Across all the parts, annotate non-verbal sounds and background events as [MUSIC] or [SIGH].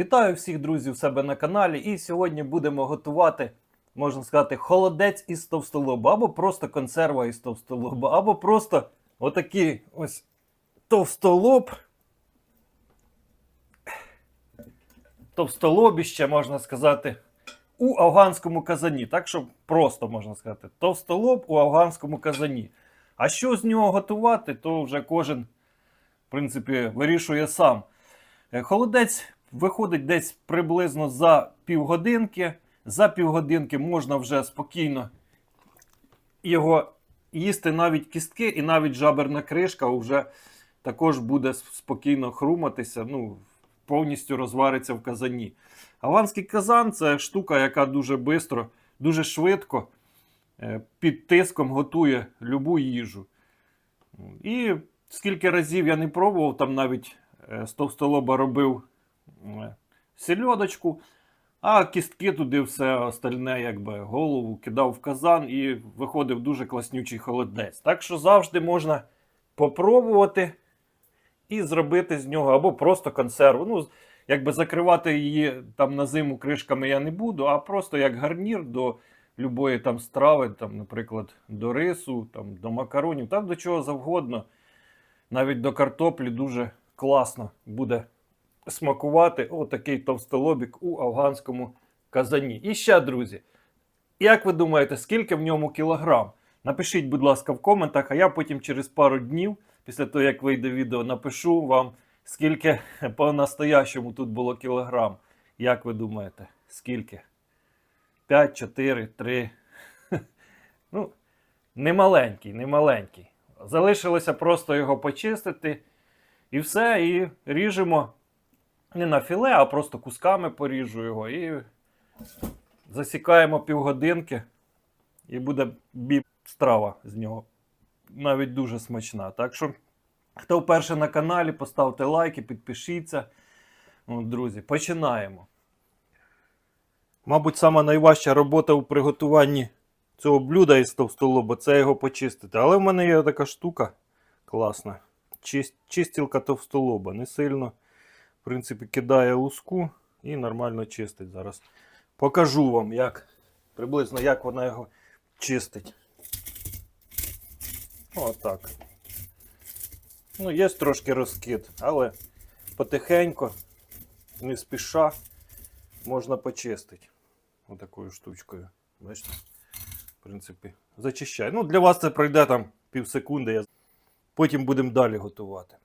Вітаю всіх друзів у себе на каналі. І сьогодні будемо готувати, можна сказати, холодець із товстолоба, або просто консерва із товстолоба, або просто отакий ось товстолоб. Товстолобіще, можна сказати, у афганському казані. Так що просто можна сказати, товстолоб у афганському казані. А що з нього готувати, то вже кожен, в принципі, вирішує сам. Е, Холодець виходить десь приблизно за півгодинки. За півгодинки можна вже спокійно його їсти навіть кістки, і навіть жаберна кришка вже також буде спокійно хруматися, ну, повністю розвариться в казані. Аванський казан це штука, яка дуже швидко, дуже швидко е, під тиском готує любу їжу. І скільки разів я не пробував, там навіть е, з товстолоба робив сельодочку, а кістки туди все остальне, якби голову кидав в казан і виходив дуже класнючий холодець. Так що завжди можна попробувати і зробити з нього або просто консерву. Ну, якби закривати її там на зиму кришками я не буду, а просто як гарнір до любої там страви, там, наприклад, до рису, там, до макаронів, там до чого завгодно. Навіть до картоплі дуже класно буде смакувати отакий товстолобік у афганському казані. І ще, друзі, як ви думаєте, скільки в ньому кілограм? Напишіть, будь ласка, в коментах, а я потім через пару днів, після того, як вийде відео, напишу вам, скільки [LAUGHS] по-настоящому тут було кілограм. Як ви думаєте, скільки? 5, 4, 3. Ну, не маленький, не маленький. Залишилося просто його почистити. І все, і ріжемо не на філе, а просто кусками поріжу його. І засікаємо півгодинки. І буде біп страва з нього. Навіть дуже смачна. Так що, хто вперше на каналі, поставте лайки, підпишіться. Ну, друзі, починаємо. Мабуть, сама найважча робота у приготуванні цього блюда із товстолоба це його почистити. Але в мене є така штука класна. Чис- Чистілка товстолоба. Не сильно, в принципі, кидає луску і нормально чистить. Зараз покажу вам, як приблизно як вона його чистить. Отак. Ну, є трошки розкид, але потихеньку, не спіша, можна почистити. Отакою штучкою. Бачите? В принципі, зачищаю. Ну, для вас це пройде там пів секунди. Потім будемо далі готувати.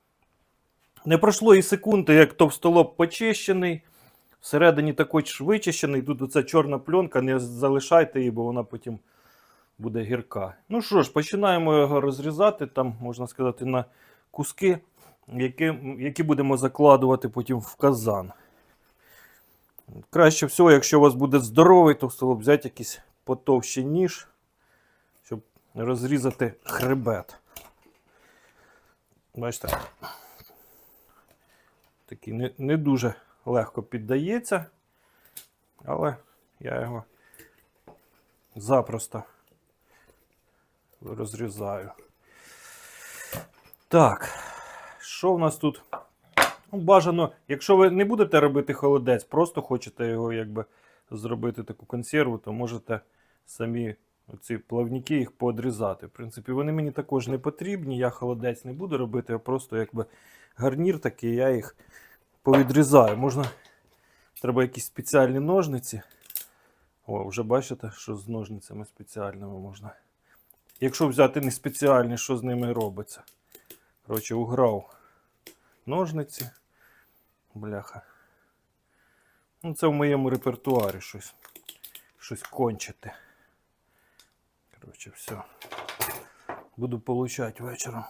Не пройшло і секунди, як товстолоб почищений. Всередині також вичищений. Тут оця чорна пленка, не залишайте її, бо вона потім буде гірка. Ну що ж, починаємо його розрізати, там, можна сказати, на куски, які, які будемо закладувати потім в казан. Краще всього, якщо у вас буде здоровий товстолоб, взяти якийсь потовщий ніж, щоб розрізати хребет. Бачите, такий не, не дуже легко піддається, але я його запросто розрізаю. Так, що в нас тут? Ну, бажано, якщо ви не будете робити холодець, просто хочете його якби зробити таку консерву, то можете самі оці плавники їх подрізати. В принципі, вони мені також не потрібні. Я холодець не буду робити, а просто якби гарнір такий, я їх повідрізаю. Можна. Треба якісь спеціальні ножниці. О, вже бачите, що з ножницями спеціальними можна. Якщо взяти не спеціальні, що з ними робиться? Коротше, уграв ножниці. Бляха. Ну, це в моєму репертуарі щось. Щось кончити. Коротше, все. Буду получати вечором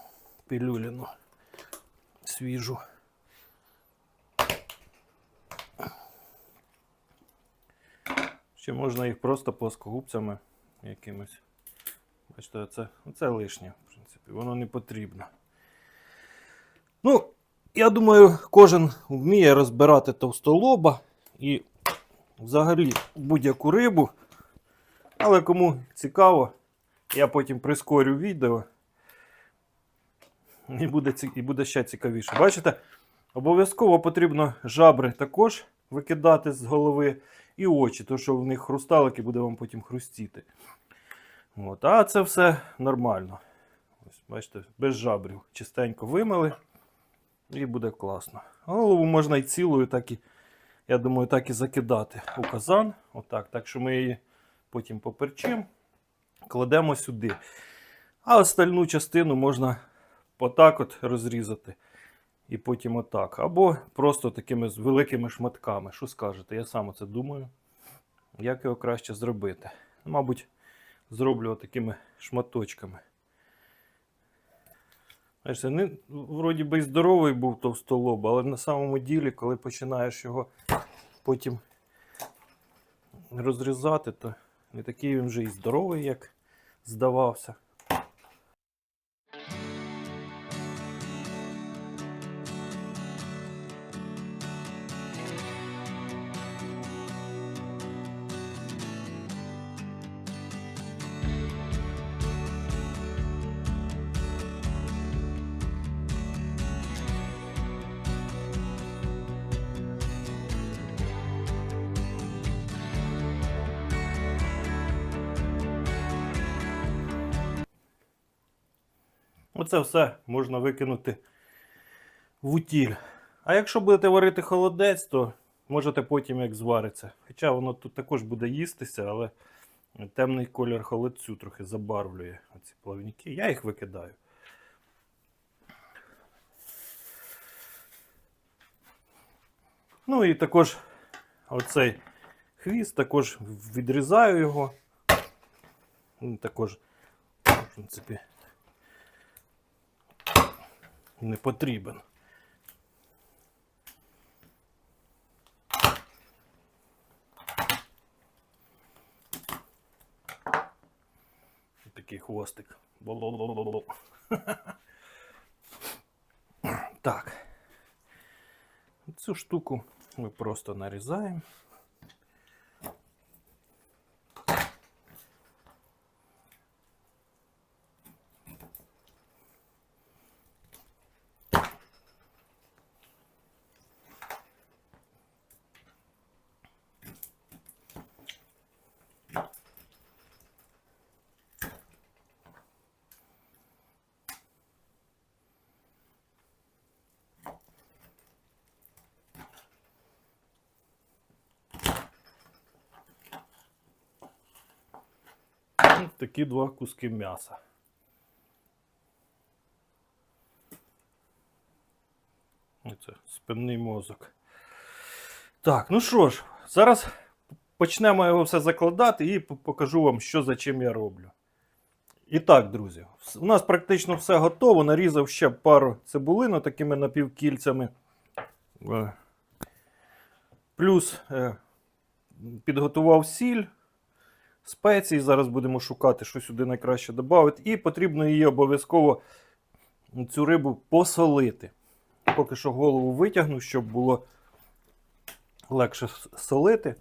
пілюліну свіжу. Ще можна їх просто плоскогубцями якимось. Бачите, це, це лишнє, в принципі, воно не потрібно. Ну, я думаю, кожен вміє розбирати товстолоба і взагалі будь-яку рибу. Але кому цікаво, я потім прискорю відео. І буде, і буде ще цікавіше. Бачите, обов'язково потрібно жабри також викидати з голови, і очі, то що в них хрусталики буде вам потім хрустіти. От. А це все нормально. Ось, бачите, без жабрів. Чистенько вимили і буде класно. Голову можна і цілою, так і, я думаю, так і закидати у казан. Отак. Так що ми її потім поперчимо, кладемо сюди. А остальну частину можна отак от розрізати. І потім отак. Або просто такими великими шматками. Що скажете? Я сам це думаю. Як його краще зробити? Мабуть, зроблю такими шматочками. Знаєш, не, вроді би й здоровий був товстолоб, але на самому ділі, коли починаєш його потім розрізати, то не такий він вже і здоровий, як здавався. Оце все можна викинути в утіль. А якщо будете варити холодець, то можете потім як звариться. Хоча воно тут також буде їстися, але темний колір холодцю трохи забарвлює оці плавники. Я їх викидаю. Ну і також оцей хвіст, також відрізаю його. Також, в принципі, не потрібен. Такий хвостик. Так. Цю штуку ми просто нарізаємо. Такі два куски м'яса. Це спинний мозок. Так, ну що ж, зараз почнемо його все закладати і покажу вам, що за чим я роблю. І так, друзі, у нас практично все готово. Нарізав ще пару цибулин такими напівкільцями. Е, Плюс е, підготував сіль, спеції. Зараз будемо шукати, що сюди найкраще додати. І потрібно її обов'язково цю рибу посолити. Поки що голову витягну, щоб було легше солити.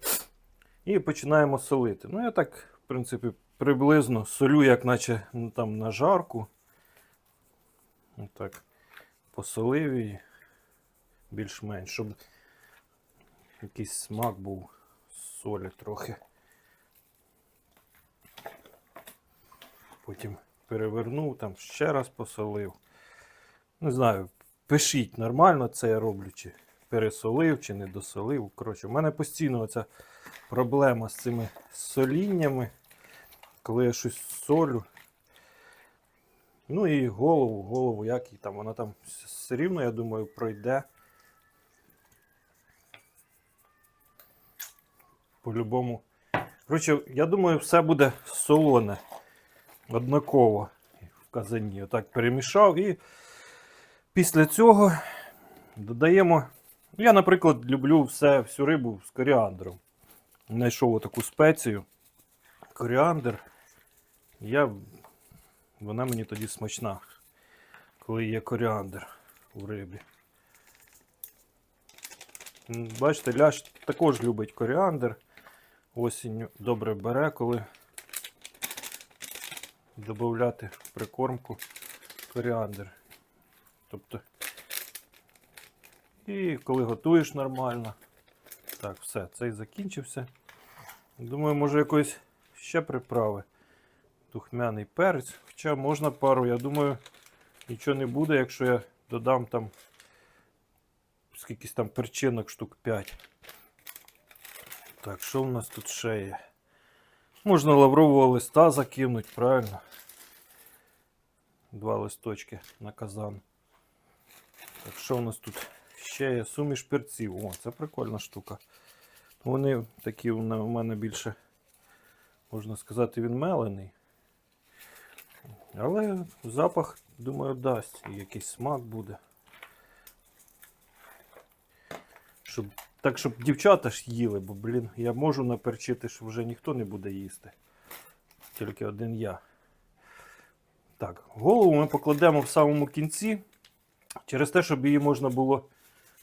І починаємо солити. Ну, я так, в принципі, приблизно солю, як наче ну, там на жарку. Отак. Посолив її більш-менш, щоб якийсь смак був солі трохи. Потім перевернув, там ще раз посолив. Не знаю, пишіть, нормально це я роблю, чи пересолив, чи не досолив. Коротше, у мене постійно ця проблема з цими соліннями, коли я щось солю. Ну і голову, голову, як їй там, вона там все рівно, я думаю, пройде. По-любому. Коротше, я думаю, все буде солоне однаково в казані. Отак перемішав і після цього додаємо. Я, наприклад, люблю все, всю рибу з коріандром. Знайшов таку спецію. Коріандр. Я... Вона мені тоді смачна, коли є коріандр у рибі. Бачите, ляш також любить коріандр. Осінню добре бере, коли додати в прикормку коріандр. Тобто, і коли готуєш нормально, Так, все, цей закінчився. Думаю, може якоїсь ще приправи. Духмяний перець. Хоча можна пару, я думаю, нічого не буде, якщо я додам там скількись там перчинок штук 5. Так, що в нас тут ще є? Можна лаврового листа закинути, правильно? Два листочки на казан. Так, що у нас тут ще є? Суміш перців. О, це прикольна штука. Вони такі у мене більше, можна сказати, він мелений. Але запах, думаю, дасть. І якийсь смак буде. Щоб, так, щоб дівчата ж їли, бо, блін, я можу наперчити, що вже ніхто не буде їсти. Тільки один я. Так, голову ми покладемо в самому кінці. Через те, щоб її можна було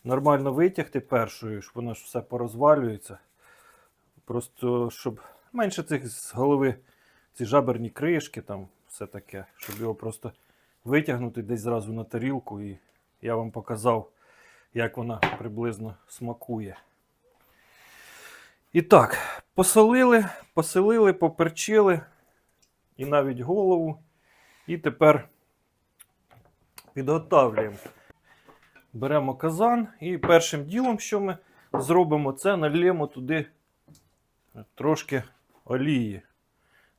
нормально витягти першою, щоб вона ж все порозвалюється. Просто щоб менше цих з голови, ці жаберні кришки, там все таке, щоб його просто витягнути десь зразу на тарілку. І я вам показав, як вона приблизно смакує. І так, посолили, поселили, поперчили і навіть голову. І тепер підготавлюємо. Беремо казан і першим ділом, що ми зробимо, це нальємо туди трошки олії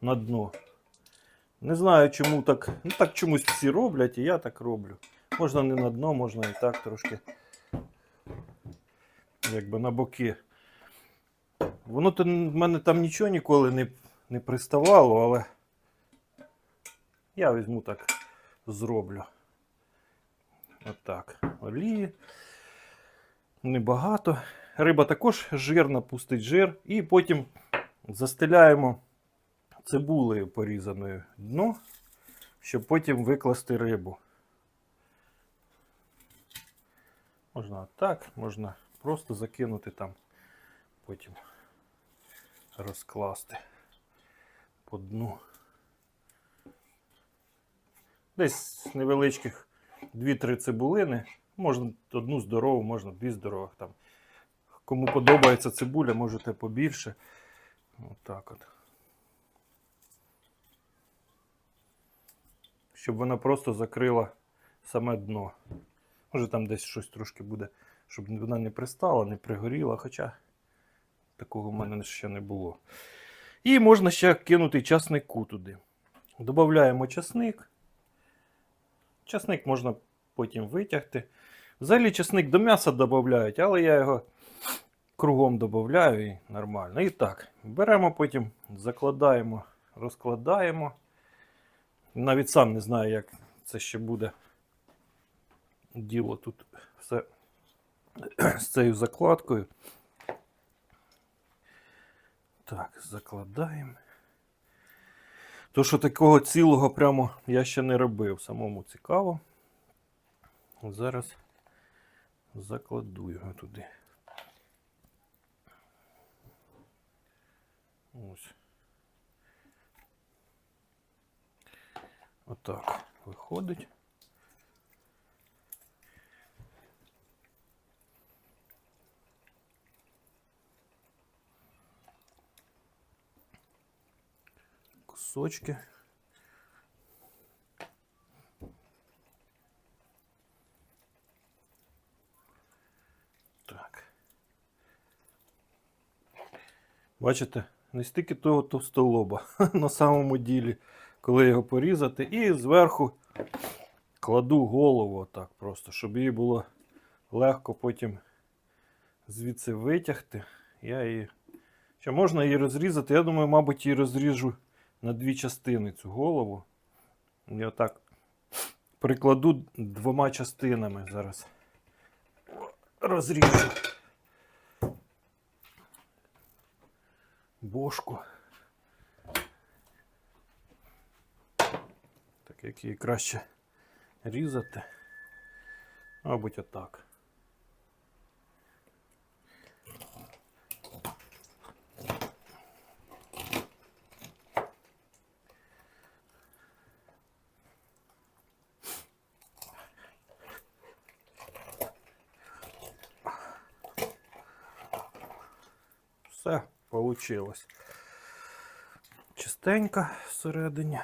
на дно. Не знаю, чому так. Ну так чомусь всі роблять, і я так роблю. Можна не на дно, можна і так трошки. Якби на боки. Воно в мене там нічого ніколи не, не приставало, але я візьму так зроблю. Отак. Олії. Небагато. Риба також жирна, пустить жир. І потім застеляємо цибулею порізаною дно, щоб потім викласти рибу. Можна так, можна просто закинути там, потім розкласти по дну. Десь невеличких 2-3 цибулини. Можна одну здорову, можна дві здорових там. Кому подобається цибуля, можете побільше. Отак от. Щоб вона просто закрила саме дно. Може там десь щось трошки буде, щоб вона не пристала, не пригоріла, хоча такого в мене ще не було. І можна ще кинути часнику туди. Додаємо часник. Часник можна потім витягти. Взагалі часник до м'яса додають, але я його кругом додаю і нормально. І так, беремо потім, закладаємо, розкладаємо. Навіть сам не знаю, як це ще буде діло тут [CLEARS THROAT] з цією закладкою. Так, закладаємо. То, що такого цілого прямо я ще не робив. Самому цікаво. Зараз закладу його туди. Ось. Отак виходить. Кусочки. Так. Бачите, не стільки того товстолоба [LAUGHS] на самому ділі, коли його порізати, і зверху кладу голову отак просто, щоб її було легко потім звідси витягти. Я її. Ще можна її розрізати. Я думаю, мабуть, її розріжу на дві частини цю голову. Я отак прикладу двома частинами зараз. Розріжу. Бошку. Так, як її краще різати. Мабуть, отак. Все, вийшло. Чистенько всередині.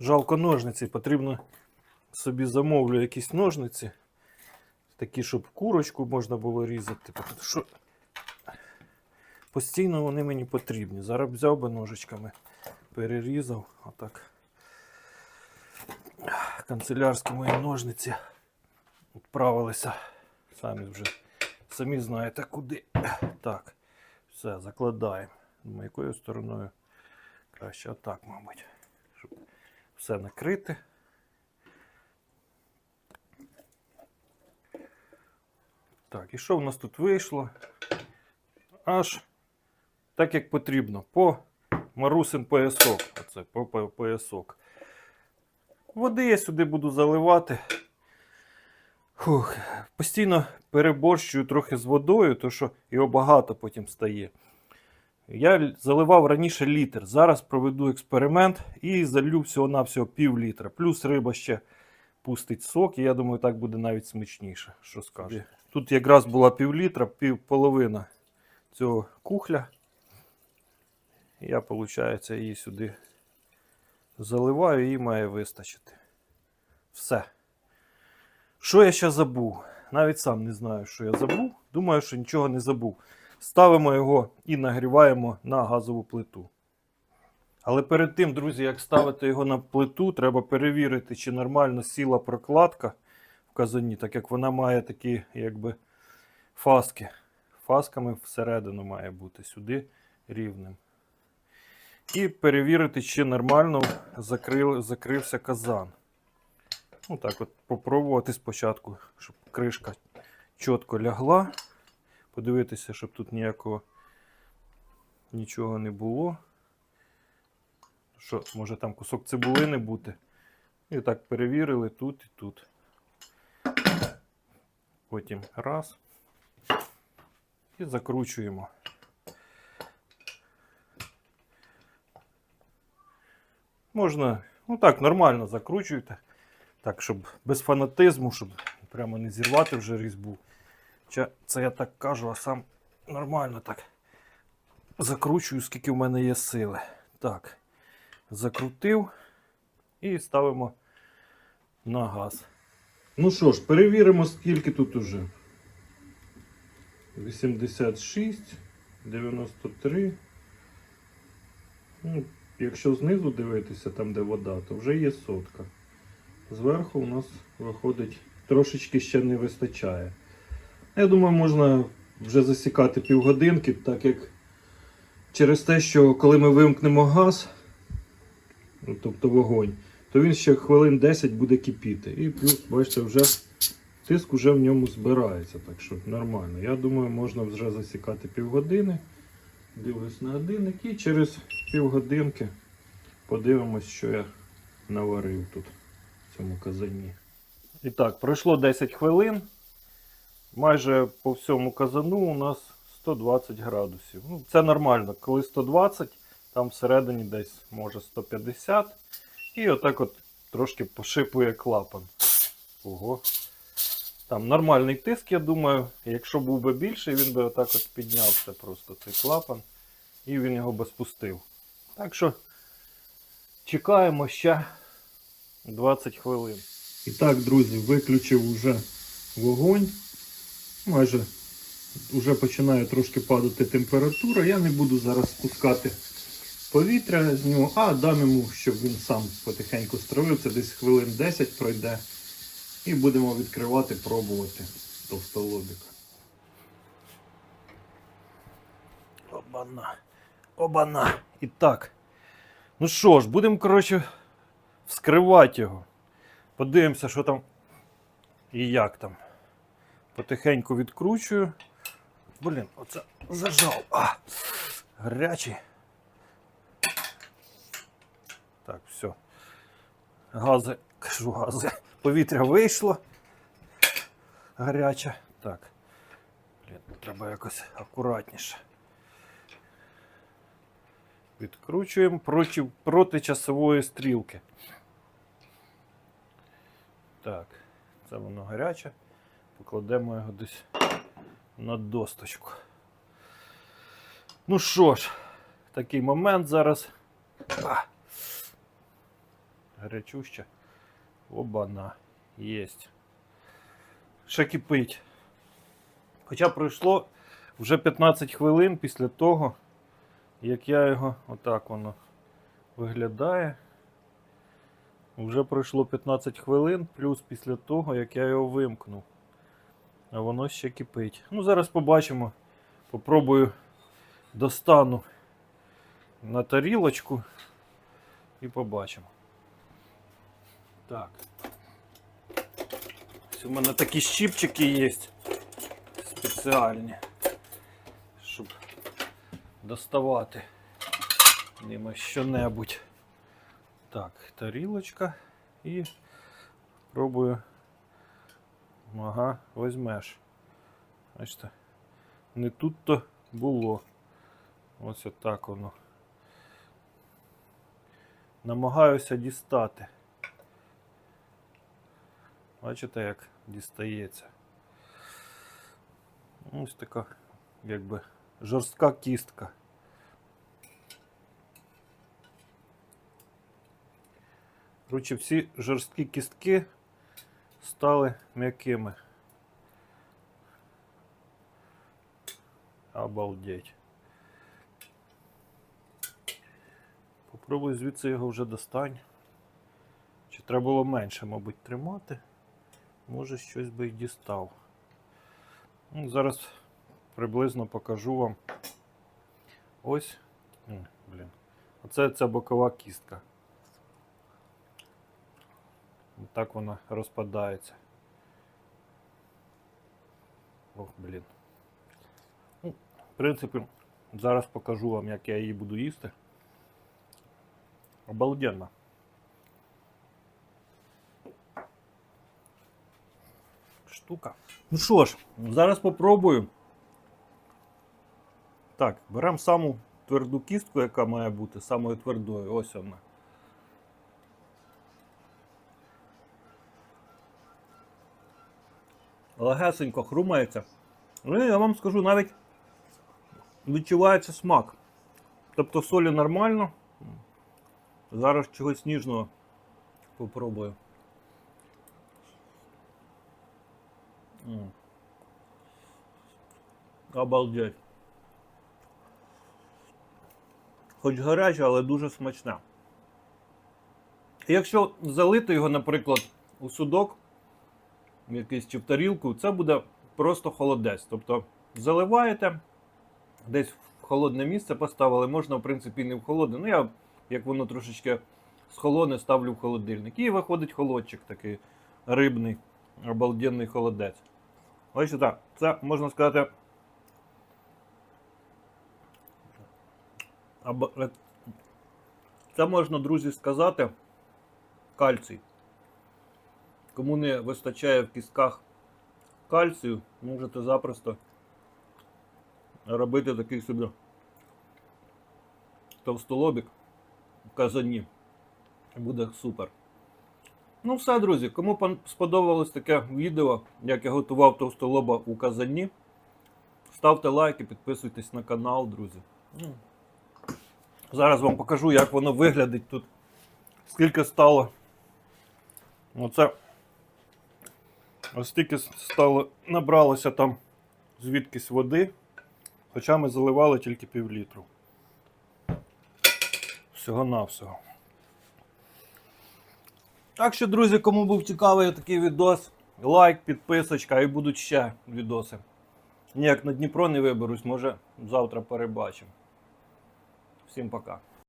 Жалко ножниці, потрібно собі замовлю якісь ножниці. Такі, щоб курочку можна було різати. Що постійно вони мені потрібні. Зараз взяв би ножичками, перерізав. Отак. Канцелярські мої ножниці відправилися. Самі вже самі знаєте куди. Так, все, закладаємо. Думаю, якою стороною краще отак, мабуть. Щоб все накрити. Так, і що в нас тут вийшло? Аж так, як потрібно, по марусин поясок. Оце по, по поясок. Води я сюди буду заливати. Фух, постійно переборщую трохи з водою, тому що його багато потім стає. Я заливав раніше літр. Зараз проведу експеримент і залью всього-навсього пів літра. Плюс риба ще пустить сок, і я думаю, так буде навіть смачніше. Що скажете? Тут якраз була пів літра, пів половина цього кухля. Я, виходить, її сюди заливаю, її має вистачити. Все. Що я ще забув? Навіть сам не знаю, що я забув. Думаю, що нічого не забув. Ставимо його і нагріваємо на газову плиту. Але перед тим, друзі, як ставити його на плиту, треба перевірити, чи нормально сіла прокладка в казані, так як вона має такі, якби, фаски. Фасками всередину має бути сюди рівним. І перевірити, чи нормально закрив, закрився казан. Ну так от попробувати спочатку, щоб кришка чітко лягла. Подивитися, щоб тут ніякого нічого не було. Що, може там кусок цибулини бути. І так перевірили тут і тут. Потім раз. І закручуємо. Можна, ну так, нормально закручуйте. Так, щоб без фанатизму, щоб прямо не зірвати вже різьбу. Це я так кажу, а сам нормально так закручую, скільки в мене є сили. Так, закрутив і ставимо на газ. Ну що ж, перевіримо, скільки тут уже. 86, 93. Ну, якщо знизу дивитися, там де вода, то вже є сотка. Зверху у нас виходить трошечки ще не вистачає. Я думаю, можна вже засікати півгодинки, так як через те, що коли ми вимкнемо газ, ну, тобто вогонь, то він ще хвилин 10 буде кипіти. І плюс, бачите, вже тиск вже в ньому збирається, так що нормально. Я думаю, можна вже засікати півгодини. Дивлюсь на годинник і через півгодинки подивимось, що я наварив тут цьому казані. І так, пройшло 10 хвилин. Майже по всьому казану у нас 120 градусів. Ну, це нормально, коли 120, там всередині десь може 150. І отак от трошки пошипує клапан. Ого. Там нормальний тиск, я думаю. Якщо був би більший, він би отак от піднявся просто цей клапан. І він його би спустив. Так що чекаємо ще 20 хвилин. І так, друзі, виключив уже вогонь. Майже вже починає трошки падати температура. Я не буду зараз спускати повітря з нього, а дам йому, щоб він сам потихеньку стравився, десь хвилин 10 пройде. І будемо відкривати, пробувати товстолобіка. Обана. Обана. І так. Ну що ж, будемо, коротше, вскривати його. Подивимося, що там і як там. Потихеньку відкручую. Блін, оце зажав. А, гарячий. Так, все. Гази, кажу гази. Повітря вийшло. Гаряче. Так. Блін, треба якось акуратніше. Відкручуємо проти, проти часової стрілки. Так, Це воно гаряче. Покладемо його десь на досточку. Ну що ж, такий момент зараз. А. Гарячуще. Оба-на. Єсть. Ще кипить. Хоча пройшло вже 15 хвилин після того, як я його отак воно виглядає. Вже пройшло 15 хвилин, плюс після того, як я його вимкнув. А воно ще кипить. Ну, зараз побачимо. Попробую достану на тарілочку і побачимо. Так. Ось у мене такі щипчики є спеціальні, щоб доставати ними що-небудь. Так, тарілочка і пробую. Ага, візьмеш. Бачите, не тут-то було. Ось отак воно. Намагаюся дістати. Бачите, як дістається. Ось така, якби жорстка кістка. Коротше, всі жорсткі кістки стали м'якими. Обалдеть. Попробуй звідси його вже достань. Чи треба було менше, мабуть, тримати? Може щось би й дістав. Ну, зараз приблизно покажу вам. Ось. Блін. Оце ця бокова кістка. Так вона розпадається. Ох, блін. Ну, в принципі, зараз покажу вам, як я її буду їсти. Обалденно. Штука. Ну що ж, зараз попробую. Так, беремо саму тверду кістку, яка має бути самою твердою. Ось вона. Легесенько хрумається. Ну, я вам скажу, навіть відчувається смак. Тобто солі нормально. Зараз чогось ніжного попробую. Обалдеть. Хоч гаряче, але дуже смачне. Якщо залити його, наприклад, у судок, якийсь чи в тарілку, це буде просто холодець. Тобто заливаєте, десь в холодне місце поставили, можна, в принципі, не в холодне. Ну, я, як воно трошечки схолоне, ставлю в холодильник. І виходить холодчик такий рибний, обалденний холодець. Ось так, це можна сказати. Е, Це можна, друзі, сказати кальцій. Кому не вистачає в кістках кальцію, можете запросто робити такий собі товстолобік в казані. Буде супер. Ну все, друзі, кому сподобалось таке відео, як я готував товстолоба у казані, ставте лайки, підписуйтесь на канал, друзі. Ну, Зараз вам покажу, як воно виглядить тут. Скільки стало. Оце ось стільки стало, набралося там звідкись води. Хоча ми заливали тільки пів літру. Всього-навсього. Так що, друзі, кому був цікавий такий відос, лайк, підписочка і будуть ще відоси. Ніяк на Дніпро не виберусь, може завтра перебачимо. Всім пока.